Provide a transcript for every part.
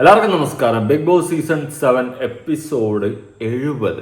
എല്ലാവർക്കും നമസ്കാരം. Bigg Boss season seven episode എഴുപത്.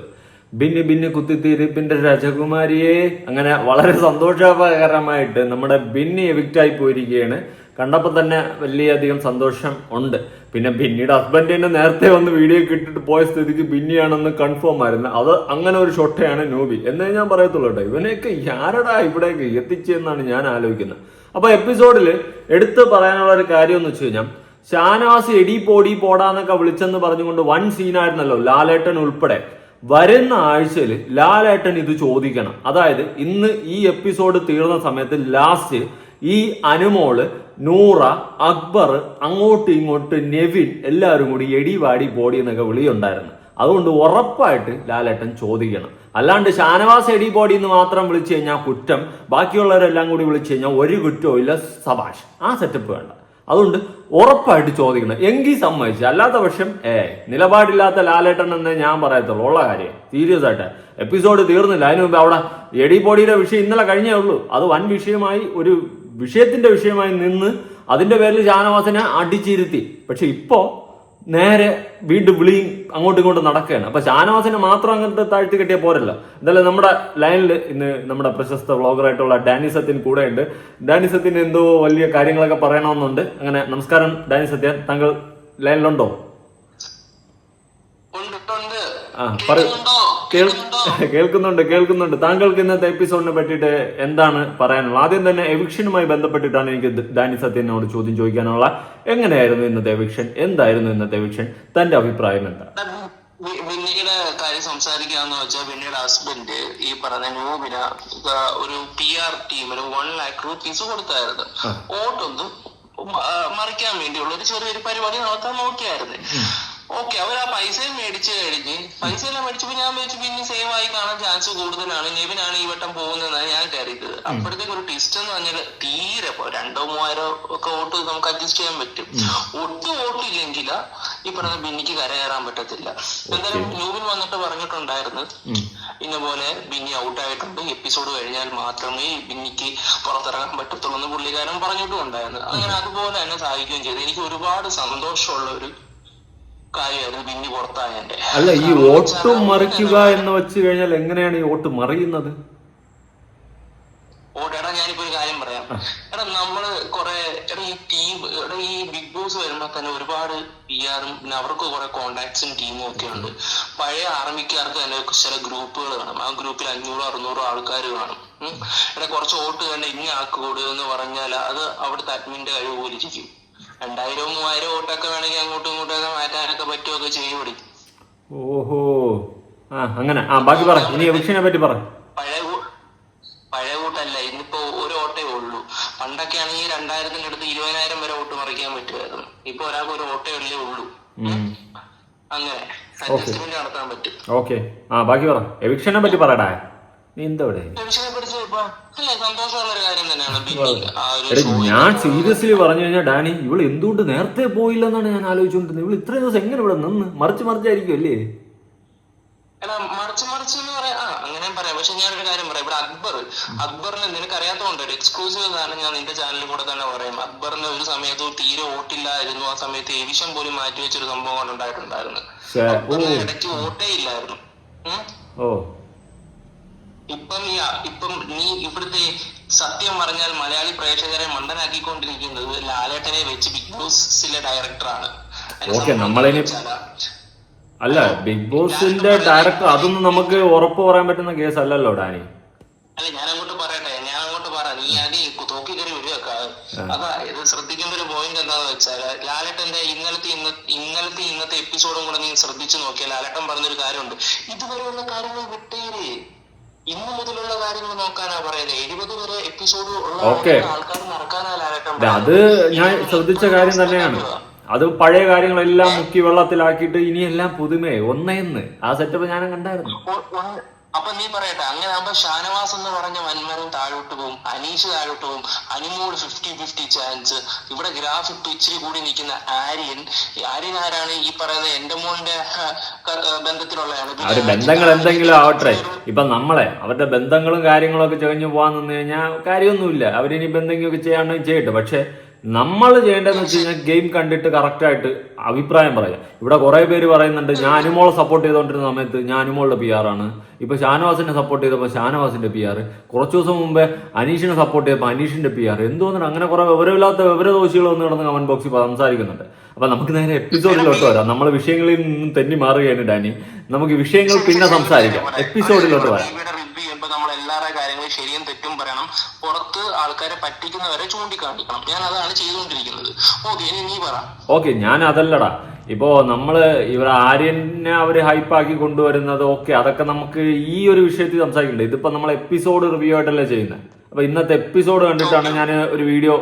ബിന്നി ബിന്നി കുത്തിത്തീരിപ്പിന്റെ രാജകുമാരിയെ. അങ്ങനെ വളരെ സന്തോഷകരമായിട്ട് നമ്മുടെ ഭിന്നി എവിക്റ്റ് ആയി പോയിരിക്കുകയാണ്. കണ്ടപ്പോൾ തന്നെ വലിയധികം സന്തോഷം ഉണ്ട്. പിന്നെ ബിന്നിയുടെ ഹസ്ബൻഡിന്റെ നേരത്തെ വന്ന് വീഡിയോ കിട്ടിട്ട് പോയ സ്ഥിതിക്ക് ബിന്നിയാണെന്ന് കൺഫേം ആയിരുന്നു. അത് അങ്ങനെ ഒരു ഷൊട്ടയാണ് നോബി. എന്നേ ഞാൻ പറയത്തുള്ളൂ കേട്ടോ ഇവനെയൊക്കെ ആരടാ ഇവിടേക്ക് എത്തിച്ചെന്നാണ് ഞാൻ ആലോചിക്കുന്നത്. അപ്പൊ എപ്പിസോഡിൽ എടുത്തു പറയാനുള്ള ഒരു കാര്യം എന്ന് വെച്ച് കഴിഞ്ഞാൽ ഷാനവാസ് എടി പോടി പോടാന്നൊക്കെ വിളിച്ചെന്ന് പറഞ്ഞുകൊണ്ട് വൺ സീനായിരുന്നല്ലോ ലാലേട്ടൻ ഉൾപ്പെടെ. വരുന്ന ആഴ്ചയിൽ ലാലേട്ടൻ ഇത് ചോദിക്കണം. അതായത് ഇന്ന് ഈ എപ്പിസോഡ് തീർന്ന സമയത്ത് ലാസ്റ്റ് ഈ അനുമോൾ നൂറ അക്ബർ അങ്ങോട്ടും ഇങ്ങോട്ട് നെവിൻ എല്ലാവരും കൂടി എടി വാടി പോടി എന്നൊക്കെ വിളിയുണ്ടായിരുന്നു. അതുകൊണ്ട് ഉറപ്പായിട്ട് ലാലേട്ടൻ ചോദിക്കണം. അല്ലാണ്ട് ഷാനവാസ് എടി ബോഡി എന്ന് മാത്രം വിളിച്ചു കഴിഞ്ഞാൽ കുറ്റം. ബാക്കിയുള്ളവരെല്ലാം കൂടി വിളിച്ചു കഴിഞ്ഞാൽ ഒരു കുറ്റവും ഇല്ല സബാഷ്. ആ സെറ്റപ്പ് വേണ്ട. അതുകൊണ്ട് ഉറപ്പായിട്ട് ചോദിക്കണം. എങ്കിൽ സമ്മതിച്ചു. അല്ലാത്ത പക്ഷം ഏ നിലപാടില്ലാത്ത ലാലേട്ടൻ എന്നേ ഞാൻ പറയത്തുള്ളൂ. ഉള്ള കാര്യം. സീരിയസ് ആയിട്ട്. എപ്പിസോഡ് തീർന്നില്ല. അതിനു മുമ്പ് അവിടെ എടി ബോഡിയുടെ വിഷയം ഇന്നലെ കഴിഞ്ഞേ ഉള്ളൂ. അത് വൻ വിഷയമായി ഒരു വിഷയത്തിന്റെ വിഷയമായി നിന്ന് അതിന്റെ പേരിൽ ഷാനവാസിനെ അടിച്ചിരുത്തി. പക്ഷെ ഇപ്പോ നേരെ വീണ്ടും വിളിയും അങ്ങോട്ടും ഇങ്ങോട്ടും നടക്കുകയാണ്. അപ്പൊ ഷാനവാസിനെ മാത്രം അങ്ങോട്ട് താഴ്ത്തി കെട്ടിയ പോരല്ല. എന്തായാലും നമ്മുടെ ലൈനിൽ ഇന്ന് നമ്മുടെ പ്രശസ്ത വ്ളോഗറായിട്ടുള്ള ഡാനി സത്യൻ കൂടെ ഉണ്ട് ഡാനി സത്യൻ എന്തോ വലിയ കാര്യങ്ങളൊക്കെ പറയണമെന്നുണ്ട്. അങ്ങനെ നമസ്കാരം ഡാനി സത്യൻ. താങ്കൾ ലൈനിലുണ്ടോ? ആ പറയൂ. കേൾക്കുന്നുണ്ടോ? കേൾ- കേൾക്കുന്നുണ്ടോ? താങ്കൾക്ക് ഇന്നത്തെ എപ്പിസോഡിനെ പറ്റിയിട്ട് എന്താണ് പറയാനുള്ളത്? ആദ്യം തന്നെ എവിക്ഷനുമായി ബന്ധപ്പെട്ടിട്ടാണ് എനിക്ക് ഡാനി സത്യനോട് ചോദ്യം ചോദിക്കാനുള്ള എങ്ങനെയായിരുന്നു ഇന്നത്തെ എവിക്ഷൻ എന്തായിരുന്നു ഇന്നത്തെ എവിക്ഷൻ തന്റെ അഭിപ്രായം എന്താ? പിന്നീട് വിന്നിയുടെ കാര്യം സംസാരിക്കാന്ന് വെച്ചാൽ വിന്നിയുടെ ഹസ്ബൻഡ് ഈ പറഞ്ഞ നോബിന ഒരു പി ആർ ടീമിന് വൺ ലാക്ക് റുപ്പീസ് കൊടുത്തായിരുന്നു. ആ, മറിക്കാൻ വേണ്ടിയുള്ള ഒരു ചെറിയൊരു പരിപാടി നടത്താൻ നോക്കിയായിരുന്നു. ഓക്കെ അവർ ആ പൈസയും മേടിച്ചു കഴിഞ്ഞ്. പൈസ എല്ലാം മേടിച്ചപ്പോ ഞാൻ വെച്ച് പിന്നെ സേവ് ആയി കാണാൻ ചാൻസ് കൂടുതലാണ്. നെവിനാണ് ഈ വട്ടം പോകുന്നതെന്നാണ് ഞാൻ കരുതിയത്. അപ്പോഴത്തേക്ക് ഒരു ട്വിസ്റ്റ് എന്ന് പറഞ്ഞാൽ തീരെ പോ രണ്ടോ മൂവായിരോ ഒക്കെ വോട്ട് നമുക്ക് അഡ്ജസ്റ്റ് ചെയ്യാൻ പറ്റും. ഒട്ടും വോട്ടില്ലെങ്കിൽ ഈ പറഞ്ഞ ബിന്നിക്ക് കരകയറാൻ പറ്റത്തില്ല. എന്തായാലും ന്യൂബിൻ വന്നിട്ട് പറഞ്ഞിട്ടുണ്ടായിരുന്നു. ഇന്ന പോലെ ബിന്നി ഔട്ട് ആയിട്ടുണ്ട്. എപ്പിസോഡ് കഴിഞ്ഞാൽ മാത്രമേ ബിന്നിക്ക് പുറത്തിറങ്ങാൻ പറ്റത്തുള്ളൂ എന്ന് പുള്ളിക്കാരൻ പറഞ്ഞിട്ടും ഉണ്ടായിരുന്നു. അങ്ങനെ അതുപോലെ തന്നെ സഹായിക്കുകയും ചെയ്തു. എനിക്ക് ഒരുപാട് സന്തോഷമുള്ള ഒരു അല്ല ഈ വോട്ട് മറിക്കുക എന്ന് വെച്ച് കഴിഞ്ഞാൽ എങ്ങനെയാണ് ഈ വോട്ട് മറിയുന്നത്? ഓടെടാ ഞാനിപ്പോ ഒരു കാര്യം പറയാം. എടാ നമ്മൾ കൊറേ എടാ ഈ ടീം എടാ ഈ ബിഗ് ബോസ് വരുമ്പോ തന്നെ ഒരുപാട് പി ആറും പിന്നെ അവർക്ക് കുറെ കോണ്ടാക്ട്സും ടീമും ഒക്കെ ഉണ്ട്. പഴയ ആർമിക്കാർക്ക് തന്നെ ചില ഗ്രൂപ്പുകൾ കാണും. ആ ഗ്രൂപ്പിൽ അഞ്ഞൂറോ അറുന്നൂറോ ആൾക്കാർ കാണും. എടാ കുറച്ച് വോട്ട് തന്നെ ഇന്ന ആക്ക് കൊടുക്കുക എന്ന് പറഞ്ഞാൽ അത് അവിടുത്തെ അഡ്മിന്റെ കഴിവ് പോലിരിക്കും രണ്ടായിരവും മൂവായിരം വോട്ടൊക്കെ വേണമെങ്കിൽ അങ്ങോട്ടും ഇങ്ങോട്ടും ഒക്കെ മാറ്റാനൊക്കെ പറ്റുമൊക്കെ ചെയ്യൂടി ഓഹോ. ആ അങ്ങനെ. ആ ബാക്കി പറ. ഇനി എവിക്ഷനെ പറ്റി പറ. പഴയ പഴയ കൂട്ടല്ല ഇന്നിപ്പോ ഒരു ഓട്ടേ ഉള്ളൂ. പണ്ടൊക്കെ ആണെങ്കിൽ രണ്ടായിരത്തിന്റെ അടുത്ത് ഇരുപതിനായിരം വരെ വോട്ട് മറിക്കാൻ പറ്റുമായിരുന്നു. ഇപ്പൊ ഒരാൾക്ക് ഒരു ഓട്ടേ ഉള്ളേ ഉള്ളൂ. അങ്ങനെ അഡ്ജസ്റ്റ്മെന്റ് നടത്താൻ പറ്റും. ഓക്കെ. ആ ബാക്കി പറ. എവിക്ഷനെ പറ്റി പറയടാ നീ എന്താ ഇവിടെ ടെൻഷനെ പിടിച്ച് ഇപ്പൊ അല്ലേ സന്തോഷമുള്ള ഒരു കാര്യം തന്നെയാണ്. ബിന്നി ആ ഒരു ഞാൻ സീരിയസ്ലി പറഞ്ഞു കഴിഞ്ഞാൽ ഡാനി ഇവൾ എന്തുകൊണ്ട് നേരത്തെ പോയില്ലെന്നാണ് ഞാൻ ആലോചിച്ചുകൊണ്ടിരുന്നത് ഇവൾ ഇത്രയും ദിവസം എങ്ങനെ ഇവിടെ നിന്ന്? മറിച്ച് മറിച്ചായിരിക്കും അല്ലേ? മറിച്ച് മറിച്ച് എന്ന് പറയാം ആ അങ്ങനെ പറയാം. പക്ഷെ ഞാനൊരു കാര്യം പറയാം. ഇവിടെ അക്ബർ അക്ബറിന് നിനക്ക് അറിയാത്തതുകൊണ്ട് ഒരു എക്സ്ക്ലൂസീവ് കാരണം ഞാൻ നിന്റെ ചാനലിൽ കൂടെ തന്നെ പറയാം. അക്ബറിന് ഒരു സമയത്ത് തീരെ ഓട്ടില്ലായിരുന്നു ആ സമയത്ത് എവിഷൻ പോലും മാറ്റി വെച്ചൊരു സംഭവം ഉണ്ടായിട്ടുണ്ടായിരുന്നു ഇടയ്ക്ക് വോട്ടേ ഇല്ലായിരുന്നു. ഓ. ഇപ്പം ഈ ഇപ്പം നീ ഇവിടുത്തെ സത്യം പറഞ്ഞാൽ മലയാളി പ്രേക്ഷകരെ മണ്ടനാക്കിക്കൊണ്ടിരിക്കുന്നത് ലാലേട്ടനെ വെച്ച് ബിഗ് ബോസിലെ ഡയറക്ടറാണ് ഓക്കേ, നമ്മളിനി- അല്ല ബിഗ് ബോസിന്റെ ഡയറക്ടർ അതൊന്നും നമുക്ക് ഉറപ്പ് പറയാൻ പറ്റുന്ന കേസ് അല്ലല്ലോ ഡാനി. അല്ല ഞാൻ അങ്ങോട്ട് പറയട്ടെ. ഞാൻ അങ്ങോട്ട് പറ. നീ ആദ്യം തോക്കി കയറി ഒഴിവാക്കാതെ അതായത് ശ്രദ്ധിക്കേണ്ട ഒരു പോയിന്റ് എന്താന്ന് വെച്ചാൽ ലാലേട്ടന്റെ ഇന്നലത്തെ ഇന്ന ഇന്നലത്തെ ഇന്നത്തെ എപ്പിസോഡും കൂടെ നീ ശ്രദ്ധിച്ചു നോക്കിയാൽ ലാലേട്ടൻ പറഞ്ഞൊരു കാര്യമുണ്ട്. ഇതുവരെയുള്ള കാര്യങ്ങൾ വിട്ടേര്. ഇന്നു മുതലുള്ള കാര്യങ്ങൾ നോക്കാനാ പറയുന്നത് എഴുപത് വരെ എപ്പിസോഡ് ഉള്ള. ആൾക്കാർ നടക്കാനാ അത് ഞാൻ ശ്രദ്ധിച്ച കാര്യം തന്നെയാണ്. അത് പഴയ കാര്യങ്ങളെല്ലാം മുക്കി വെള്ളത്തിലാക്കിയിട്ട് ഇനിയെല്ലാം പുതുമേ ഒന്നേന്ന്. ആ സെറ്റപ്പ് ഞാൻ കണ്ടായിരുന്നു. അപ്പൊ നീ പറയട്ടെ അങ്ങനെ ആകുമ്പോ ഷാനവാസ് എന്ന് പറഞ്ഞ വന്മരം താഴോട്ട് പോകും അനീഷ് താഴോട്ട് പോകും അനിമോൾ ഫിഫ്റ്റി ഫിഫ്റ്റി ചാൻസ് ഇവിടെ ഗ്രാഫ് ഇട്ട് ഇച്ചിരി കൂടി നിൽക്കുന്ന ആര്യൻ ആര്യൻ ആരാണ്? ഈ പറയുന്ന എന്റെ മോളിന്റെ ബന്ധത്തിലുള്ളതാണ് അവർ ബന്ധങ്ങൾ എന്തെങ്കിലും ആവട്ടെ. ഇപ്പൊ നമ്മളെ അവരുടെ ബന്ധങ്ങളും കാര്യങ്ങളും ഒക്കെ ചകഞ്ഞു പോകാൻ നിന്ന് കഴിഞ്ഞാൽ കാര്യമൊന്നുമില്ല. അവരിനി ബന്ധങ്ങളൊക്കെ ചെയ്യാണ്ട് ചെയ്യട്ടെ. പക്ഷെ നമ്മൾ ചെയ്യേണ്ടതെന്ന് വെച്ച് കഴിഞ്ഞാൽ ഗെയിം കണ്ടിട്ട് കറക്റ്റായിട്ട് അഭിപ്രായം പറയാം. ഇവിടെ കുറേ പേര് പറയുന്നുണ്ട് ഞാൻ അനുമോളെ സപ്പോർട്ട് ചെയ്തുകൊണ്ടിരുന്ന സമയത്ത് ഞാൻ അനുമോളുടെ പി ആണ്. ഇപ്പോൾ ഷാനവാസിനെ സപ്പോർട്ട് ചെയ്തപ്പോൾ ഷാനവാസിന്റെ പി ആർ കുറച്ച് ദിവസം മുമ്പേ അനീഷിനെ സപ്പോർട്ട് ചെയ്തപ്പോൾ അനീഷിന്റെ പി ആർ എന്തുകൊണ്ട് അങ്ങനെ കുറേ വിവരമില്ലാത്ത വിവരദോഷികൾ വന്ന് കിടന്ന് കമന്റ് ബോക്സിൽ സംസാരിക്കുന്നുണ്ട്. അപ്പൊ നമുക്ക് നേരെ എപ്പിസോഡിലോട്ട് വരാം. നമ്മൾ വിഷയങ്ങളിൽ നിന്നും തെന്നി മാറുകയാണ് ഡാനി. നമുക്ക് വിഷയങ്ങൾ പിന്നെ സംസാരിക്കാം. എപ്പിസോഡിലോട്ട് വരാം ടിവിയുടെ റിവ്യൂ ചെയ്യുമ്പോൾ നമ്മൾ കാര്യങ്ങളും ശരിയും തെറ്റും പറയണം. പുറത്ത് ആൾക്കാരെ പറ്റിക്കുന്നവരെ ചൂണ്ടിക്കാണിക്കണം. ഞാൻ അതാണ് ചെയ്തുകൊണ്ടിരിക്കുന്നത്. ഓക്കെ ഇനി നീ പറ. ഓക്കെ ഞാൻ അതല്ലടാ ഇപ്പോ നമ്മൾ ഇവർ ആര്യനെ അവർ ഹൈപ്പാക്കി കൊണ്ടുവരുന്നത് ഓക്കെ അതൊക്കെ നമുക്ക് ഈ ഒരു വിഷയത്തിൽ സംസാരിക്കണ്ടേ? ഇതിപ്പോ നമ്മൾ എപ്പിസോഡ് റിവ്യൂ ആയിട്ടല്ലേ ചെയ്യുന്നത് അപ്പൊ ഇന്നത്തെ എപ്പിസോഡ് കണ്ടിട്ടാണ് ഞാൻ ഒരു വീഡിയോ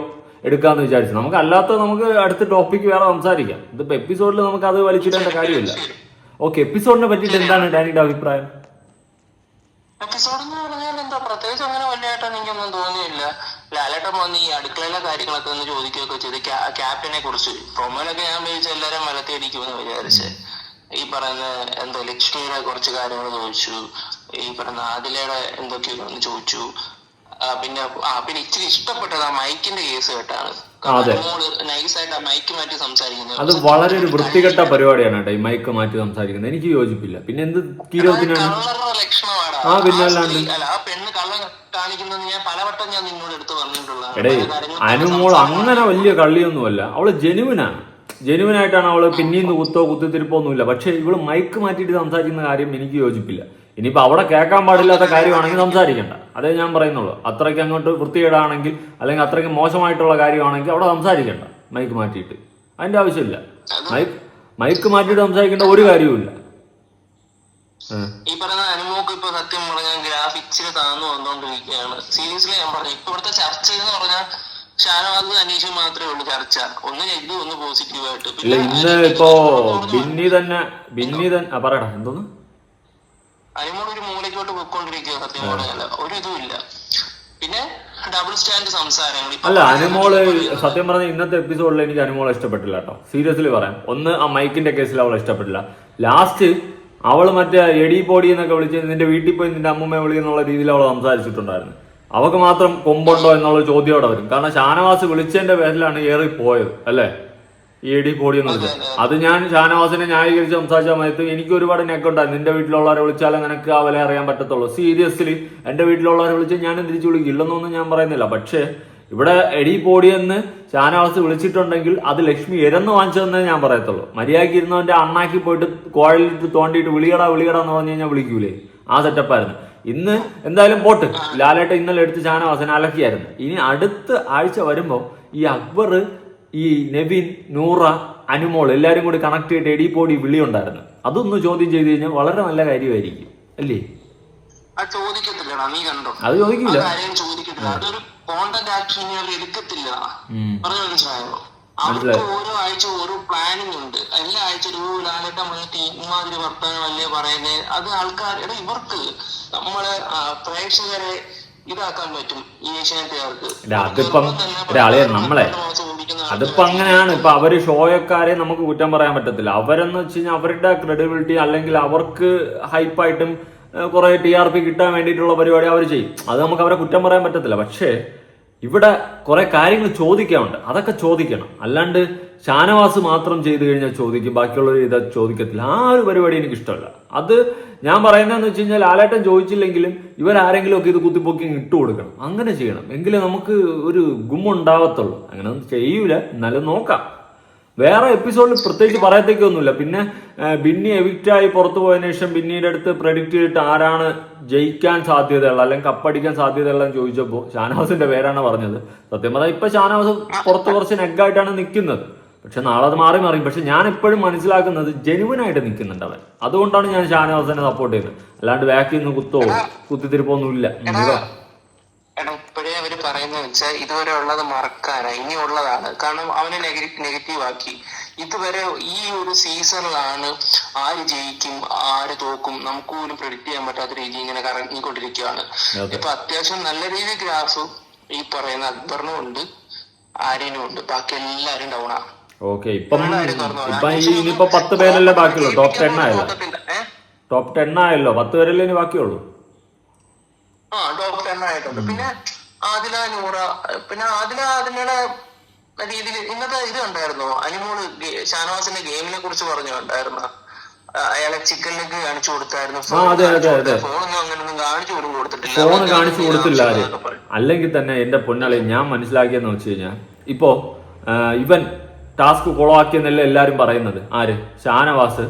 എടുക്കാന്ന് വിചാരിച്ചത്. നമുക്ക് അല്ലാത്ത നമുക്ക് അടുത്ത ടോപ്പിക് വേറെ സംസാരിക്കാം. ഇതിപ്പോ എപ്പിസോഡിൽ നമുക്ക് അത് വലിച്ചിടേണ്ട കാര്യമില്ല. ഓക്കെ എപ്പിസോഡിനെ പറ്റിയിട്ട് എന്താണ് ഡാനിയുടെ അഭിപ്രായം? എപ്പിസോഡ് എന്ന് പറഞ്ഞാൽ എന്താ പ്രത്യേകിച്ച് അങ്ങനെ വലുതായിട്ട് എനിക്കൊന്നും തോന്നിയില്ല. ലാലേട്ടൻ വന്ന് ഈ അടുക്കളയിലെ കാര്യങ്ങളൊക്കെ ഒന്ന് ചോദിക്കുകയൊക്കെ ചെയ്ത് ക്യാപ്റ്റനെ കുറിച്ച്. പ്രൊമോയിലൊക്കെ ഞാൻ വിചാരിച്ച എല്ലാരും മലത്തിയടിക്കുമെന്ന് വിചാരിച്ച്. ഈ പറയുന്ന എന്താ ലക്ഷ്മിയുടെ കുറച്ച് കാര്യങ്ങൾ ചോദിച്ചു. ഈ പറയുന്ന ആദിലയുടെ എന്തൊക്കെയോ ഒന്ന് ചോദിച്ചു. പിന്നെ ആ പിന്നെ ഇച്ചിരി ഇഷ്ടപ്പെട്ടത് ആ മൈക്കിന്റെ കേസ് കേട്ടാണ്. നൈസായിട്ട് ആ മൈക്ക് മാറ്റി സംസാരിക്കുന്നത്. അത് വളരെ ഒരു വൃത്തികെട്ട പരിപാടിയാണ് കേട്ടോ ഈ മൈക്ക് മാറ്റി സംസാരിക്കുന്നത്. എനിക്ക് യോജിപ്പില്ല. പിന്നെ എന്ത് കീരോത്തിനാണ് ആ, പിന്നെ അല്ലാണ്ട്. ആ പെണ്ണ് കള്ളം കാണിക്കുന്നത് ഞാൻ പലവട്ടം ഞാൻ നിന്നോട് എടുത്ത് അനുമോൾ അങ്ങനെ വലിയ കള്ളിയൊന്നുമല്ല. അവൾ ജെനുവിനാണ്. ജെനുവിനായിട്ടാണ് അവൾ പിന്നീന്ന് കുത്തോ കുത്തിത്തിരിപ്പോ ഒന്നുമില്ല. പക്ഷെ ഇവൾ മൈക്ക് മാറ്റിയിട്ട് സംസാരിക്കുന്ന കാര്യം എനിക്ക് യോജിപ്പില്ല. ഇനിയിപ്പോ അവിടെ കേൾക്കാൻ പാടില്ലാത്ത കാര്യമാണെങ്കിൽ സംസാരിക്കണ്ട. അതേ ഞാൻ പറയുന്നുള്ളൂ. അത്രയ്ക്ക് അങ്ങോട്ട് വൃത്തികേടാണെങ്കിൽ അല്ലെങ്കിൽ അത്രയ്ക്ക് മോശമായിട്ടുള്ള കാര്യമാണെങ്കിൽ അവിടെ സംസാരിക്കണ്ട. മൈക്ക് മാറ്റിയിട്ട്. അതിന്റെ ആവശ്യമില്ല. മൈക്ക് മൈക്ക് മാറ്റിയിട്ട് സംസാരിക്കേണ്ട ഒരു കാര്യവുമില്ല. ഈ പറയുന്ന അനുമോക്ക് ഇപ്പൊ സത്യം പറഞ്ഞാൽ ഗ്രാഫിക്സിൽ താന്നു ഞാൻ പറഞ്ഞു. ചർച്ച എന്ന് പറഞ്ഞാൽ ഷാനവാസ് അനീഷും മാത്രമേ ഉള്ളൂ ചർച്ച. ഒന്ന് നെഗറ്റീവ് ഒന്ന് പോസിറ്റീവ് ആയിട്ട്. ഇന്ന് ഇപ്പോ ബിന്നി തന്നെ ബിന്നി തന്നെ പറയടാ എന്തോന്ന്? അനുമോൾ ഒരു മൂലയ്ക്കോട്ട് പോയിക്കൊണ്ടിരിക്കുക സത്യം പറഞ്ഞാൽ ഒരു ഇതും ഇല്ല. പിന്നെ ഡബിൾ സ്റ്റാൻഡ് സംസാരങ്ങൾ. അല്ല അനുമോൾ സത്യം പറഞ്ഞ ഇന്നത്തെ എപ്പിസോഡിൽ എനിക്ക് അനുമോളെ ഇഷ്ടപ്പെട്ടില്ല കേട്ടോ സീരിയസ്ലി പറയാം. ഒന്ന് ആ മൈക്കിന്റെ കേസിൽ അവൾ ഇഷ്ടപ്പെട്ടില്ല. ലാസ്റ്റ് അവൾ മറ്റേ എടി പൊടി എന്നൊക്കെ വിളിച്ച് നിന്റെ വീട്ടിൽ പോയി നിന്റെ അമ്മമ്മയെ വിളി എന്നുള്ള രീതിയിൽ അവൾ സംസാരിച്ചിട്ടുണ്ടായിരുന്നു. അവക്ക് മാത്രം കൊമ്പുണ്ടോ എന്നുള്ള ചോദ്യം അവിടെ വരും. കാരണം ഷാനവാസ് വിളിച്ചതിന്റെ പേരിലാണ് ഏറി പോയത് അല്ലേ? ഈ ഡി എന്ന് വിളിച്ചത്. അത് ഞാൻ ഷാനവാസിനെ ന്യായീകരിച്ച് സംസാരിച്ച സമയത്ത് എനിക്ക് ഒരുപാട് നെക്കുണ്ടായിരുന്നു നിന്റെ വീട്ടിലുള്ളവരെ വിളിച്ചാലേ നിനക്ക് ആ വില അറിയാൻ പറ്റത്തുള്ളൂ. സീരിയസ്ലി എന്റെ വീട്ടിലുള്ളവരെ വിളിച്ച് ഞാൻ തിരിച്ചു വിളിക്കും? ഇല്ലെന്നൊന്നും ഞാൻ പറയുന്നില്ല. പക്ഷേ ഇവിടെ എടി പോടിയെന്ന് ഷാനവാസ് വിളിച്ചിട്ടുണ്ടെങ്കിൽ അത് ലക്ഷ്മി എരന്ന് വാങ്ങിച്ചതെന്നേ ഞാൻ പറയത്തുള്ളൂ. മര്യാദയ്ക്ക് ഇരുന്നവന്റെ അണ്ണാക്കി പോയിട്ട് കോഴലിട്ട് തോണ്ടിയിട്ട് വിളിയടാ വിളിയടാ എന്ന് പറഞ്ഞു കഴിഞ്ഞാൽ വിളിക്കൂലേ? ആ സെറ്റപ്പായിരുന്നു ഇന്ന് എന്തായാലും പോട്ട്. ലാലേട്ട ഇന്നലെ എടുത്ത് ഷാനവാസനെ അലക്കിയായിരുന്നു. ഇനി അടുത്ത ആഴ്ച വരുമ്പോൾ ഈ അക്ബർ ഈ നെവിൻ നൂറ അനുമോൾ എല്ലാവരും കൂടി കണക്ട് ചെയ്തിട്ട് എടി പോടി വിളിയുണ്ടായിരുന്നു അതൊന്ന് ചോദ്യം ചെയ്ത് കഴിഞ്ഞാൽ വളരെ നല്ല കാര്യമായിരിക്കും. അല്ലേ? ആ ചോദിക്കത്തില്ലടാ നീ കണ്ടോ? അത് ചോദിക്കില്ല. കാര്യം ചോദിക്കത്തില്ല. അതൊരു കോണ്ടന്റ് ആക്ഷൻ എടുക്കത്തില്ല. പറഞ്ഞു മനസ്സിലായോ? അവർക്ക് ഓരോ ആഴ്ച ഓരോ പ്ലാനിങ് ഉണ്ട്. എല്ലാ ആഴ്ച ഒരു ലാലേട്ടൻ വന്നിട്ട് ഇമാതിരി വർത്തമാനം അല്ലേ പറയുന്നത് അത് ആൾക്കാർ എടാ ഇവർക്ക് നമ്മളെ പ്രേക്ഷകരെ ഇതാക്കാൻ പറ്റും ഈ ഏഷ്യാനെറ്റുകാർക്ക്. അതിപ്പം ഒരാളെ നമ്മളെ. അതിപ്പോ അങ്ങനെയാണ്. ഇപ്പൊ അവർ ഷോയക്കാരെ നമുക്ക് കുറ്റം പറയാൻ പറ്റത്തില്ല. അവരെന്ന് വെച്ച് കഴിഞ്ഞാൽ അവരുടെ ക്രെഡിബിലിറ്റി അല്ലെങ്കിൽ അവർക്ക് ഹൈപ്പായിട്ടും കുറെ ടി ആർ പി കിട്ടാൻ വേണ്ടിയിട്ടുള്ള പരിപാടി അവർ ചെയ്യും. അത് നമുക്ക് അവരെ കുറ്റം പറയാൻ പറ്റത്തില്ല. പക്ഷേ ഇവിടെ കുറെ കാര്യങ്ങൾ ചോദിക്കാനുണ്ട്. അതൊക്കെ ചോദിക്കണം. അല്ലാണ്ട് ഷാനവാസ് മാത്രം ചെയ്തു കഴിഞ്ഞാൽ ചോദിക്കും. ബാക്കിയുള്ളവർ ഇത് ചോദിക്കത്തില്ല. ആ ഒരു പരിപാടി എനിക്ക് ഇഷ്ടമല്ല. അത് ഞാൻ പറയുന്നതെന്ന് വെച്ച് കഴിഞ്ഞാൽ ലാലേട്ടൻ ചോദിച്ചില്ലെങ്കിലും ഇവരാരെങ്കിലും ഒക്കെ ഇത് കുത്തിപ്പൊക്കി ഇട്ടു കൊടുക്കണം. അങ്ങനെ ചെയ്യണം. എങ്കിലും നമുക്ക് ഒരു ഗുമ്മുണ്ടാവത്തുള്ളൂ അങ്ങനെ ഒന്നും ചെയ്യൂല. എന്നാലും നോക്കാം. വേറെ എപ്പിസോഡിൽ പ്രത്യേകിച്ച് പറയത്തേക്കൊന്നുമില്ല. പിന്നെ ബിന്നി എവിക്റ്റായി പുറത്തു പോയതിനു ശേഷം ബിന്നിയുടെ അടുത്ത് പ്രഡിക്റ്റ് ചെയ്തിട്ട് ആരാണ് ജയിക്കാൻ സാധ്യതയുള്ള അല്ലെങ്കിൽ കപ്പടിക്കാൻ സാധ്യതയുള്ള ചോദിച്ചപ്പോൾ ഷാനവാസിന്റെ പേരാണ് പറഞ്ഞത്. സത്യം പറഞ്ഞാൽ ഇപ്പൊ ഷാനവാസ് പുറത്ത് കുറച്ച് നെഗായിട്ടാണ് നിൽക്കുന്നത് പക്ഷെ നാളെ അത് മാറി മാറി പക്ഷെ ഞാൻ എപ്പോഴും മനസ്സിലാക്കുന്നത് ജെനുവൻ ആയിട്ട് നിൽക്കുന്നുണ്ട് അവൻ. അതുകൊണ്ടാണ് ഞാൻ ഷാനവാസിനെ സപ്പോർട്ട് ചെയ്യുന്നത്. അല്ലാണ്ട് ബാക്കിൽ നിന്ന് കുത്തോ കുത്തിത്തിരിപ്പൊന്നുമില്ല. എടാ വെച്ചാൽ ഇതുവരെ ഉള്ളത് മറക്കാനാ. ഇനി ഉള്ളതാണ്. കാരണം അവനെ നെഗറ്റീവ് ആക്കി. ഇതുവരെ ഈ ഒരു സീസണിലാണ് ആര് ജയിക്കും ആര് തോക്കും നമുക്ക് പോലും പ്രെഡിക്റ്റ് ചെയ്യാൻ പറ്റാത്ത രീതി ഇങ്ങനെ കറങ്ങിക്കൊണ്ടിരിക്കുകയാണ്. ഇപ്പൊ അത്യാവശ്യം നല്ല രീതി ഗ്രാഫ് ഈ പറയുന്ന അക്ബറിനും ഉണ്ട് ആര്യനും ഉണ്ട്. ബാക്കി എല്ലാരും ഡൗൺ ആണ് ഓക്കെ ഇപ്പം ഇപ്പൊ ഈ ഇനിയിപ്പോ പത്ത് പേരല്ലേ ബാക്കിയുള്ളൂ? ടോപ്പ് ടെൻ ആയല്ലോ. ടോപ്പ് ടെൻ ആയല്ലോ. പത്ത് പേരല്ലേ ഇനി ബാക്കിയുള്ളൂ? ആ ടോപ്പ് ടെൻ ആയിട്ടുണ്ട്. പിന്നെ ആദില നൂറ പിന്നെ ആദില ആദിലയുടെ രീതിയിൽ ഇന്നത്തെ ഇത് ഉണ്ടായിരുന്നോ അനിമോൾ ഷാനവാസിന്റെ ഗെയിമിനെ കുറിച്ച് പറഞ്ഞു ഉണ്ടായിരുന്ന അയാളെ ചിക്കൻ ലെഗ് കാണിച്ചു കൊടുത്തായിരുന്നു. ഫോണൊന്നും അങ്ങനൊന്നും കാണിച്ചു കൊടുത്തിട്ടില്ല. ഫോൺ കാണിച്ചു കൊടുത്തില്ല അല്ലെങ്കിൽ തന്നെ എന്റെ പൊന്നാളെ ഞാൻ മനസ്സിലാക്കിയെന്ന് വെച്ച് കഴിഞ്ഞാൽ ഇപ്പോ ഇവൻ ടാസ്ക് കൊളവാക്കിയെന്നല്ല എല്ലാരും പറയുന്നത്? ആര്? ഷാനവാസ്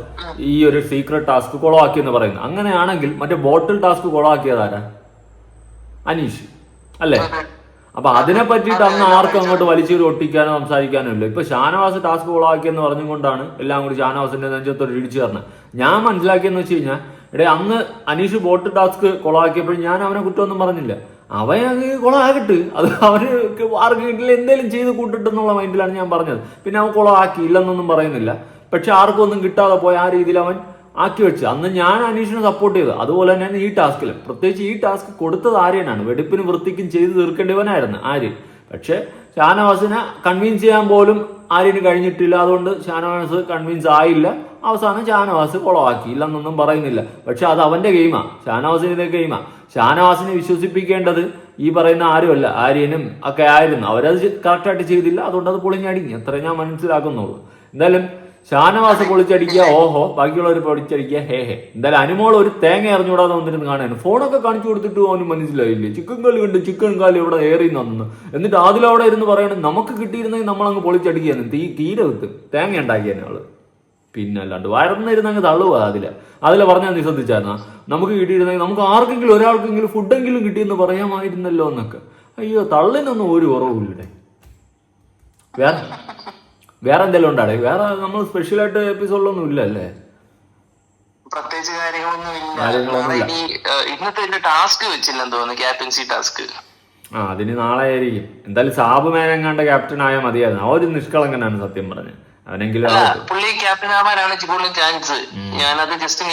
ഈ ഒരു സീക്രട്ട് ടാസ്ക് കൊളവാക്കിയെന്ന് പറയുന്നു അങ്ങനെയാണെങ്കിൽ മറ്റേ ബോട്ടിൽ ടാസ്ക് കൊളവാക്കിയത് ആരാ? അനീഷ്. അല്ലേ? അപ്പൊ അതിനെ പറ്റിയിട്ട് അന്ന് ആർക്കും അങ്ങോട്ട് വലിച്ചൂരി ഒട്ടിക്കാനോ സംസാരിക്കാനോ ഇല്ല. ഇപ്പൊ ഷാനവാസ് ടാസ്ക് കൊളവാക്കിയെന്ന് പറഞ്ഞുകൊണ്ടാണ് എല്ലാം കൂടി ഷാനവാസിന്റെ നെഞ്ചത്തോട് ഇടിച്ചു തരണം. ഞാൻ മനസ്സിലാക്കിയെന്ന് വെച്ച് കഴിഞ്ഞാൽ ഇവിടെ അന്ന് അനീഷ് ബോട്ട് ടാസ്ക് കൊളാക്കിയപ്പോഴും ഞാൻ അവനെ കുറ്റമൊന്നും പറഞ്ഞില്ല. അവൻ അങ്ങ് കൊളാകട്ട്. അത് അവന് ആർക്ക് കിട്ടില്ല. എന്തെങ്കിലും ചെയ്ത് കൂട്ടിട്ടെന്നുള്ള മൈൻഡിലാണ് ഞാൻ പറഞ്ഞത്. പിന്നെ അവൻ കൊളാക്കി ഇല്ലെന്നൊന്നും പറയുന്നില്ല. പക്ഷെ ആർക്കും ഒന്നും കിട്ടാതെ പോയ ആ രീതിയിൽ അവൻ ആക്കി വെച്ച്. അന്ന് ഞാൻ അനീഷിനെ സപ്പോർട്ട് ചെയ്തു. അതുപോലെ തന്നെ ഈ ടാസ്കിൽ പ്രത്യേകിച്ച് ഈ ടാസ്ക് കൊടുത്തത് ആര്യനാണ്. വെടിപ്പിന് വൃത്തിക്കും ചെയ്തു തീർക്കേണ്ടവനായിരുന്നു ആര്യൻ. പക്ഷേ ഷാനവാസിനെ കൺവിൻസ് ചെയ്യാൻ പോലും ആര്യന് കഴിഞ്ഞിട്ടില്ല. അതുകൊണ്ട് ഷാനവാസ് കൺവിൻസ് ആയില്ല. അവസാനം ഷാനവാസ് കുളമാക്കി ഇല്ലെന്നൊന്നും പറയുന്നില്ല. പക്ഷെ അത് അവന്റെ ഗെയിമാ ഷാനവാസിന്റെ ഗെയിമാ ഷാനവാസിനെ വിശ്വസിപ്പിക്കേണ്ടത് ഈ പറയുന്ന ആരുമല്ല. ആര്യനും ഒക്കെ ആയിരുന്നു. അവരത് കറക്റ്റായിട്ട് ചെയ്തില്ല. അതുകൊണ്ട് അത് പൊളിഞ്ഞടിങ്ങി അത്രേ ഞാൻ മനസ്സിലാക്കുന്നുള്ളൂ. എന്തായാലും ഷാനവാസ് പൊളിച്ചടിക്കുക ഓഹോ ബാക്കിയുള്ളവർ പൊളിച്ചടിക്കുക ഹേ ഹേ. എന്തായാലും അനുമോൾ ഒരു തേങ്ങ അറിഞ്ഞുകൂടാതെ വന്നിരുന്ന് കാണാൻ ഫോണൊക്കെ കാണിച്ചു കൊടുത്തിട്ട് അവന് മനസ്സിലായില്ലേ? ചിക്കൻ കാലി കണ്ട് ചിക്കൻ കാലി ഇവിടെ ഏറി നന്ന്. എന്നിട്ട് അതിലവിടെ ഇരുന്ന് പറയണം നമുക്ക് കിട്ടിയിരുന്നെങ്കിൽ നമ്മളങ്ങ് പൊളിച്ചടിക്കുകയാണ് തീ തീരെ വിത്ത് തേങ്ങ ഉണ്ടാക്കിയാണ് അവൾ. പിന്നെ അല്ലാണ്ട് വയർന്നിരുന്ന് അങ്ങ് തള്ളുക അതിൽ അതിൽ പറഞ്ഞാൽ നീ ശ്രദ്ധിച്ചായിരുന്ന? നമുക്ക് കിട്ടിയിരുന്നെങ്കിൽ നമുക്ക് ആർക്കെങ്കിലും ഒരാൾക്കെങ്കിലും ഫുഡെങ്കിലും കിട്ടിയെന്ന് പറയാമായിരുന്നല്ലോ എന്നൊക്കെ. അയ്യോ തള്ളിനൊന്നും ഒരു കുറവുമില്ലേ വേറെ? വേറെ എന്തെങ്കിലും ഉണ്ടാടേ വേറെ നമ്മൾ സ്പെഷ്യലായിട്ട് എപ്പിസോഡിലൊന്നും ഇല്ല അല്ലേ പ്രത്യേകിച്ച് കാര്യങ്ങളൊന്നും ഇല്ല. കാര്യങ്ങളൊന്നും നാളെ ഇല്ല. ഇനി ഏഹ്, ഇന്നത്തെ ഇതിന്റെ ടാസ്ക് വെച്ചില്ലെന്ന് തോന്നുന്നു ക്യാപ്റ്റൻസി ടാസ്ക് ആ അതിന് നാളെ ആയിരിക്കും. എന്തായാലും സാബു മേനങ്ങാണ്ട് ക്യാപ്റ്റൻ ആയാൽ മതിയായിരുന്നു. ആ ഒരു നിഷ്കളങ്കനാണ് സത്യം പറഞ്ഞത് അവനെങ്കിലും അല്ല ആവട്ടെ. പുള്ളി ക്യാപ്റ്റൻ ആവാനാണ് കൂടുതലും ചാൻസ് ഞാനത് ജസ്റ്റ്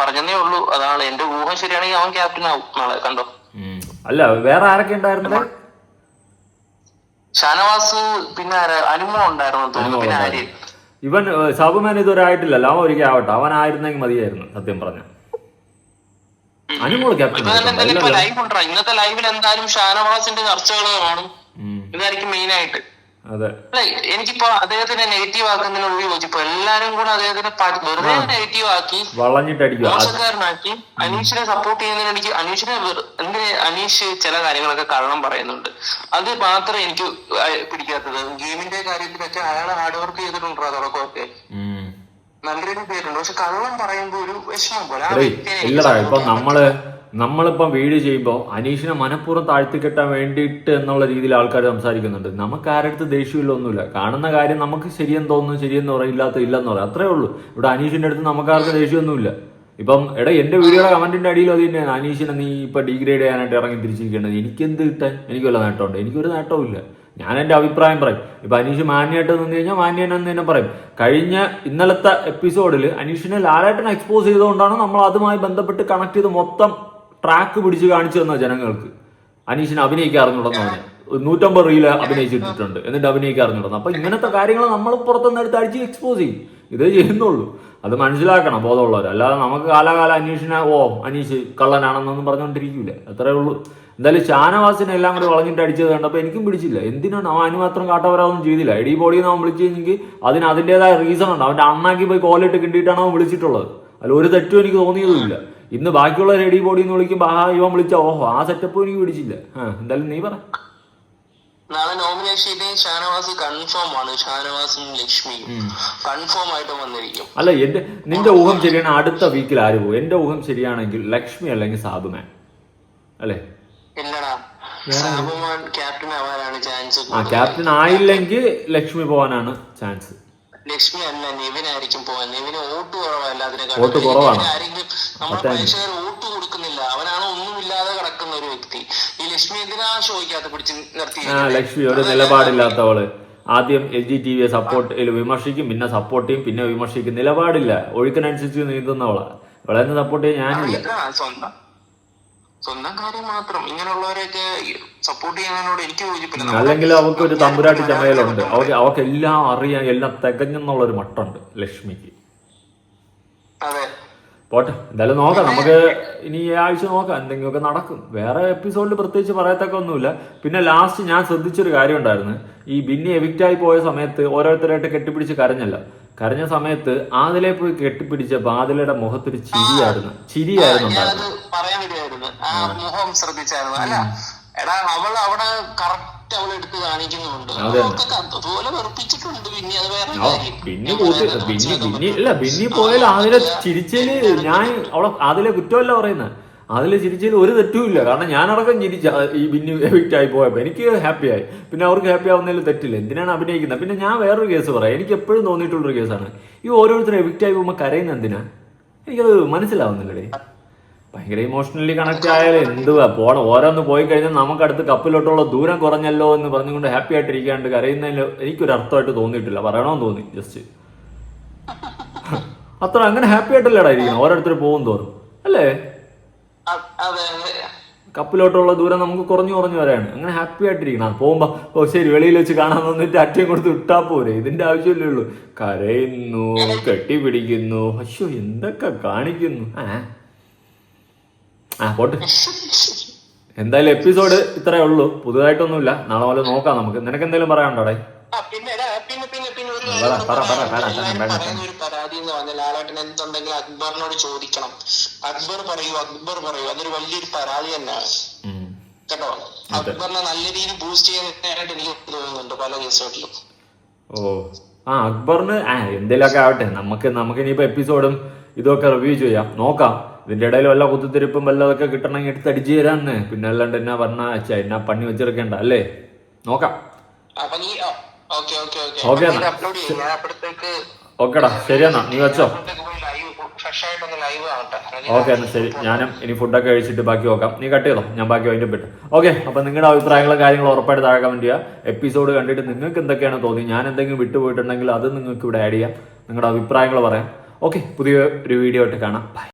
പറഞ്ഞതേ ഉള്ളൂ. അതാണ് എന്റെ ഊഹം. ശരിയാണെങ്കിൽ അവൻ ക്യാപ്റ്റൻ ആവും നാളെ കണ്ടോ? ഉം. അല്ല വേറെ ആരൊക്കെ ഉണ്ടായിരുന്നത്? ഷാനവാസ് പിന്നെ? അനുമോ ഉണ്ടായിരുന്നു തോന്നുന്നു. പിന്നെ ആര്യൻ ഇവൻ സാബുമാൻ സാബു മേൻ ഇതുവരെ ആയിട്ടില്ലല്ലോ. അവൻ ഒരിക്കലും ആവട്ടെ. അവനായിരുന്നെങ്കിൽ മതിയായിരുന്നു സത്യം പറഞ്ഞ. അനുമോൾ ക്യാപ്റ്റൻ ഇന്നത്തെ ലൈവിൽ എന്തായാലും ഷാനവാസിന്റെ ചർച്ചകൾ കാണും. ഇതായിരിക്കും മെയിൻ ആയിട്ട്. എനിക്കിപ്പോ അദ്ദേഹത്തിനെ നെഗറ്റീവ് ആക്കുന്നതിനോട് യോജിപ്പോ എല്ലാരും കൂടെ അദ്ദേഹത്തിനെ പ- വെറുതെ നെഗറ്റീവ് ആക്കി മോശക്കാരനാക്കി അനീഷിനെ സപ്പോർട്ട് ചെയ്യുന്നതിന് എനിക്ക് അനീഷിനെ എന്തിന് അനീഷ് ചില കാര്യങ്ങളൊക്കെ കാരണം പറയുന്നുണ്ട്. അത് മാത്രം എനിക്ക് പിടിക്കാത്തത്. ഗെയിമിന്റെ കാര്യത്തിലൊക്കെ അയാൾ ഹാർഡ് വർക്ക് ചെയ്തിട്ടുണ്ട് തുടക്കമൊക്കെ? നല്ലൊരു നല്ല രീതിയിൽ ചെയ്തിട്ടുണ്ട് പക്ഷെ കള്ളം പറയുമ്പോ ഒരു വിഷമം പോലെ ഇല്ലടാ ഇപ്പൊ നമ്മൾ നമ്മളിപ്പം വീഡിയോ ചെയ്യുമ്പോൾ അനീഷിനെ മനഃപൂർവം താഴ്ത്തിക്കെട്ടാൻ വേണ്ടിയിട്ട് എന്നുള്ള രീതിയിൽ ആൾക്കാർ സംസാരിക്കുന്നുണ്ട്. നമുക്ക് ആരടുത്ത് ദേഷ്യമില്ല ഒന്നുമില്ല. കാണുന്ന കാര്യം നമുക്ക് ശരിയെന്ന് തോന്നുന്നു ശരിയെന്ന് പറയും ഇല്ലാത്ത ഇല്ലെന്ന് പറയും അത്രേ ഉള്ളൂ. ഇവിടെ അനീഷിന്റെ അടുത്ത് നമുക്ക് ആർക്കും ദേഷ്യമൊന്നുമില്ല. ഇപ്പം എടാ എന്റെ വീഡിയോയുടെ കമന്റിന്റെ അടിയിൽ അത് തന്നെയാണ്. അനീഷിനെ നീ ഇപ്പൊ ഡിഗ്രേഡ് ചെയ്യാനായിട്ട് ഇറങ്ങി തിരിച്ചിരിക്കേണ്ടത്. എനിക്ക് എന്ത് കിട്ടാൻ? എനിക്ക് വല്ല നേട്ടമുണ്ട്. എനിക്കൊരു നേട്ടവും ഇല്ല. ഞാൻ എന്റെ അഭിപ്രായം പറയും. ഇപ്പൊ അനീഷ് മാന്യമായിട്ട് നിന്ന് കഴിഞ്ഞാൽ മാന്യനെന്ന് തന്നെ പറയും. കഴിഞ്ഞ ഇന്നലത്തെ എപ്പിസോഡിൽ അനീഷിനെ ലാലേട്ടനെ എക്സ്പോസ് ചെയ്തുകൊണ്ടാണ് നമ്മൾ അതുമായി ബന്ധപ്പെട്ട് കണക്ട് ചെയ്ത് മൊത്തം ട്രാക്ക് പിടിച്ച് കാണിച്ചു തന്ന ജനങ്ങൾക്ക്. അനീഷിനെ അഭിനയിക്കാൻ അറിഞ്ഞുടന്ന് പറഞ്ഞു. നൂറ്റമ്പത് റീൽ അഭിനയിച്ചിട്ടുണ്ട്. എന്നിട്ട് അഭിനയിക്കാൻ അറിഞ്ഞുടന്നു അപ്പൊ ഇങ്ങനത്തെ കാര്യങ്ങൾ നമ്മൾ പുറത്തുനിന്ന് എടുത്ത് അടിച്ച് എക്സ്പോസ് ചെയ്യും. ഇതേ ചെയ്യുന്നുള്ളൂ. അത് മനസ്സിലാക്കണം ബോധമുള്ളവർ അല്ലാതെ നമുക്ക് കാലാകാലം അനീഷിനെ ഓ അനീഷ് കള്ളനാണെന്നൊന്നും പറഞ്ഞുകൊണ്ടിരിക്കില്ല അത്രേ ഉള്ളൂ. എന്തായാലും ഷാനവാസിനെ എല്ലാം കൂടി വളഞ്ഞിട്ട് അടിച്ചത് കണ്ടപ്പോൾ എനിക്കും പിടിച്ചില്ല. എന്തിനാണ് അവൻ അതിന് മാത്രം കാട്ടവരാതൊന്നും ചെയ്തില്ല. എടി ബോഡി അവൻ വിളിച്ചു കഴിഞ്ഞെങ്കിൽ അതിന് അതിന്റെതായ റീസൺ ഉണ്ട്. അവന്റെ അണ്ണാക്കി പോയി കോലിട്ട് കിട്ടിയിട്ടാണ് അവൻ വിളിച്ചിട്ടുള്ളത്. അല്ല ഒരു തെറ്റും എനിക്ക് തോന്നിയതുമില്ല. ഇന്ന് ബാക്കിയുള്ള റെഡി ബോഡി എന്ന് വിളിക്കുമ്പോൾ ആ ഇവൻ വിളിച്ച ഓഹോ ആ സെറ്റപ്പ് എനിക്ക് പിടിച്ചില്ല. എന്തായാലും നീ പറ. നാളെ നോമിനേഷനിൽ ഷാനവാസ് കൺഫേം ആണ്. ഷാനവാസും ലക്ഷ്മിയും കൺഫേം ആയിട്ട് വന്നിരിക്കും. അല്ല എന്റെ നിന്റെ ഊഹം ശരിയാണ്. അടുത്ത വീക്കിൽ ആര് പോകും? എന്റെ ഊഹം ശരിയാണെങ്കിൽ ലക്ഷ്മി അല്ലെങ്കിൽ സാബുമാൻ. അല്ലേ? ഇല്ലടാ. സാബുമാൻ ക്യാപ്റ്റൻ ആവാനാണ് ചാൻസ് ആ ക്യാപ്റ്റൻ ആയില്ലെങ്കിൽ ലക്ഷ്മി പോവാനാണ് ചാൻസ് ലക്ഷ്മി അല്ല നിവിനായിരിക്കും പോകാൻ പോവാൻ. നെവിന് വോട്ട് കുറവല്ല വോട്ട് കുറവാണ്. ആരെങ്കിലും നമ്മുടെ പ്രേക്ഷകർ വോട്ട് കൊടുക്കുന്നില്ല. അവനാണ് ഒന്നുമില്ലാതെ കിടക്കുന്ന ഒരു വ്യക്തി. ഈ ലക്ഷ്മി എന്തിനാ ഷോയ്ക്കകത്ത് പിടിച്ച് നിർത്തി ലക്ഷ്മി ഒരു നിലപാടില്ലാത്തവൾ. ആദ്യം എൽ ജി ടി വിയെ സപ്പോർട്ട് വിമർശിക്കും. പിന്നെ സപ്പോർട്ട് ചെയ്യും പിന്നെ വിമർശിക്കും. നിലപാടില്ല. ഒഴുക്കിനനുസരിച്ച് നീന്തുന്നവളാ. ഇവളെ സപ്പോർട്ട് ചെയ്യാൻ ഞാനില്ല. സ്വന്തം കാര്യം മാത്രം ഇങ്ങനെയുള്ളവരെയൊക്കെ സപ്പോർട്ട് ചെയ്യുന്നതിനോട് എനിക്ക് യോജിപ്പില്ല. അല്ലെങ്കിൽ അവൾക്ക് ഒരു തമ്പുരാട്ടി ചമയലുണ്ട് അവർക്ക് അവർക്ക് എല്ലാം അറിയാം എല്ലാം തികഞ്ഞെന്നുള്ള ഒരു മട്ടുണ്ട് ലക്ഷ്മിക്ക്. അതെ. പോട്ടെ എന്തായാലും നോക്കാം. നമുക്ക് ഇനി ഈ ആഴ്ച നോക്കാം എന്തെങ്കിലുമൊക്കെ നടക്കും. വേറെ എപ്പിസോഡിൽ പ്രത്യേകിച്ച് പറയത്തൊക്കെ ഒന്നുമില്ല. പിന്നെ ലാസ്റ്റ് ഞാൻ ശ്രദ്ധിച്ചൊരു കാര്യം ഉണ്ടായിരുന്നു. ഈ ബിന്നി എവിക്റ്റ് ആയി പോയ സമയത്ത് ഓരോരുത്തരായിട്ട് കെട്ടിപ്പിടിച്ച് കരഞ്ഞല്ല. കരഞ്ഞ സമയത്ത് ആദിലെ പോയി കെട്ടിപ്പിടിച്ച ആദിലയുടെ മുഖത്തൊരു ചിരിയായിരുന്നു. ചിരിയായിരുന്നു പറയാൻ മുഖം ശ്രദ്ധിച്ചായിരുന്നു. അല്ല എടാ അവൾ അവിടെ കറക്റ്റ് അവൾ എടുത്ത് കാണിക്കുന്നുണ്ട്. അതെ. അവൾക്കൊക്കെ അതുപോലെ വെറുപ്പിച്ചിട്ടുണ്ട്. പിന്നെ അത് വേറെ ആ, പിന്നെ പിന്നെ ഇല്ല ബിന്നി പോയാൽ അതിലെ ചിരിച്ചതിൽ ഞാൻ അവളെ അതിലെ കുറ്റമല്ല പറയുന്നത് അതിൽ ചിരിച്ചതിൽ ഒരു തെറ്റുമില്ല കാരണം ഞാനടക്കം ചിരിച്ച ഈ ബിന്നി എവിക്റ്റ് ആയി പോയപ്പോ എനിക്ക് ഹാപ്പി ആയി പിന്നെ അവർക്ക് ഹാപ്പി ആവുന്നതിൽ തെറ്റില്ല. എന്തിനാണ് അഭിനയിക്കുന്നത്? പിന്നെ ഞാൻ വേറൊരു കേസ് പറയാം. എനിക്ക് എപ്പോഴും തോന്നിയിട്ടുള്ളൊരു കേസാണ്. ഈ ഓരോരുത്തരും എവിക്റ്റ് ആയി പോകുമ്പോൾ കരയുന്ന എന്തിനാ? എനിക്കത് മനസ്സിലാവുന്നില്ലടേ. ഭയങ്കര ഇമോഷണലി കണക്ട് ആയാലും എന്തുവാ? പോണം. ഓരോന്ന് പോയി കഴിഞ്ഞാൽ നമുക്ക് അടുത്ത് കപ്പിലോട്ടുള്ള ദൂരം കുറഞ്ഞല്ലോ എന്ന് പറഞ്ഞുകൊണ്ട് ഹാപ്പി ആയിട്ടിരിക്കാണ്ട് കരയുന്നതിൽ എനിക്കൊരു അർത്ഥമായിട്ട് തോന്നിയിട്ടില്ല. പറയണമെന്ന് തോന്നി ജസ്റ്റ് അത്ര അങ്ങനെ ഹാപ്പി ആയിട്ടല്ലേടാ ഇരിക്കണം? ഓരോരുത്തർ പോകും തോറും. അല്ലേ? കപ്പിലോട്ടുള്ള ദൂരം നമുക്ക് കുറഞ്ഞു കുറഞ്ഞു വരാണ്. അങ്ങനെ ഹാപ്പി ആയിട്ടിരിക്കണം. പോകുമ്പോ ഓ ശരി വെളിയിൽ വെച്ച് കാണാൻ വന്നിട്ട് അറ്റയും കൊടുത്ത് ഇട്ടാ പോരെ. ഇതിന്റെ ആവശ്യമല്ലേ ഉള്ളൂ. കരയുന്നു കെട്ടിപ്പിടിക്കുന്നു. അശ്യോ എന്തൊക്കെ കാണിക്കുന്നു? ആ. ആ പോട്ട്. എന്തായാലും എപ്പിസോഡ് ഇത്രേ ഉള്ളൂ. പുതുതായിട്ടൊന്നുമില്ല. നാളെ പോലെ നോക്കാം നമുക്ക്. നിനക്ക് എന്തെങ്കിലും പറയാനുണ്ടോടെ എന്തുണ്ടെങ്കിലും അക്ബറിനോട് ചോദിക്കണം. അക്ബർ പറയൂ അക്ബർ പറയൂ. അതൊരു വലിയൊരു പരാതി തന്നെയാണ്. കേട്ടോ? അക്ബറിനെ നല്ല രീതിയിൽ ബൂസ്റ്റ് ചെയ്യാനായിട്ട് എനിക്ക് തോന്നുന്നുണ്ട് പല കേസുകളിലും. ഓ. ആ അക്ബറിന് ആ എന്തേലൊക്കെ ആവട്ടെ. നമുക്ക് നമുക്ക് ഇനിയിപ്പോ എപ്പിസോഡും ഇതൊക്കെ റിവ്യൂ ചെയ്യാം. നോക്കാം. ഇതിന്റെ ഇടയിൽ വല്ല കുത്തിത്തിരിപ്പും വല്ലതൊക്കെ കിട്ടണമെങ്കിൽ എടുത്ത് അടിച്ചു തരാന്ന്. പിന്നെ അല്ലാണ്ട് എന്നാ പറഞ്ഞ എന്നാ പണി വെച്ചെടുക്കണ്ട അല്ലേ? നോക്കാം. ഓക്കെ ഓക്കെടാ ശരിയെന്നാ. നീ വെച്ചോ. ഓക്കെ എന്നാ ശരി. ഞാനും ഇനി ഫുഡൊക്കെ കഴിച്ചിട്ട് ബാക്കി നോക്കാം. നീ കട്ട് ചെയ്തോ? ഞാൻ ബാക്കി അതിന്റെ പെട്ട് ഓക്കെ അപ്പൊ നിങ്ങളുടെ അഭിപ്രായങ്ങളും കാര്യങ്ങളും ഉറപ്പായിട്ട് താഴെ കമന്റ് ചെയ്യുക എപ്പിസോഡ് കണ്ടിട്ട് നിങ്ങൾക്ക് എന്തൊക്കെയാണ് തോന്നി? ഞാൻ എന്തെങ്കിലും വിട്ടുപോയിട്ടുണ്ടെങ്കിൽ അത് നിങ്ങൾക്ക് ഇവിടെ ആഡ് ചെയ്യാം. നിങ്ങളുടെ അഭിപ്രായങ്ങൾ പറയാം. ഓക്കെ പുതിയ ഒരു വീഡിയോ ആയിട്ട് കാണാം. ബൈ